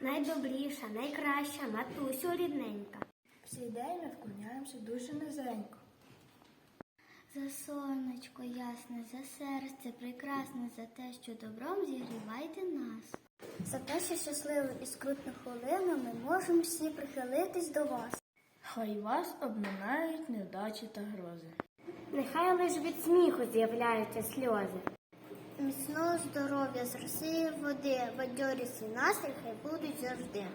найдобріша, найкраща матусю рідненька. В цей день ми вклоняємося дуже низенько. За сонечко ясне, за серце прекрасне, за те, що добром зігрівайте нас. За те, що щасливо і скрутну хвилину ми можемо всі прихилитись до вас. Хай вас обминають невдачі та грози. Нехай лиш від сміху з'являються сльози. Міцного здоров'я з роси води, бадьорість і настрій хай будуть завжди.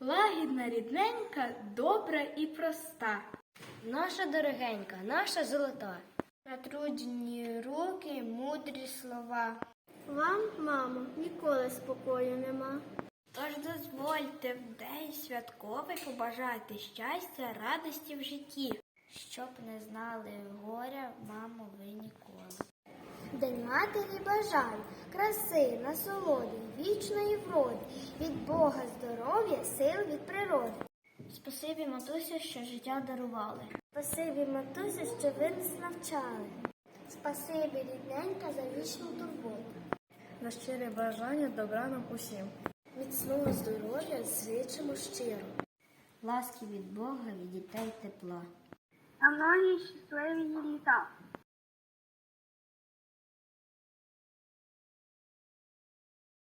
Лагідна, рідненька, добра і проста. Наша дорогенька, наша золота. Натруджені руки, мудрі слова. Вам, мамо, ніколи спокою нема. Тож дозвольте в день святковий побажати щастя, радості в житті. Щоб не знали горя, мамо. День матері бажань, краси, насолоди, вічної вроди, від Бога здоров'я, сил від природи. Спасибі, матусю, що життя дарували. Спасибі, матусю, що ви нас навчали. Спасибі, рідненька, за вічну турботу. На щире бажання добра нам усім. Міцного здоров'я зичимо щиро. Ласки від Бога, від дітей тепла. На многі щасливі літа.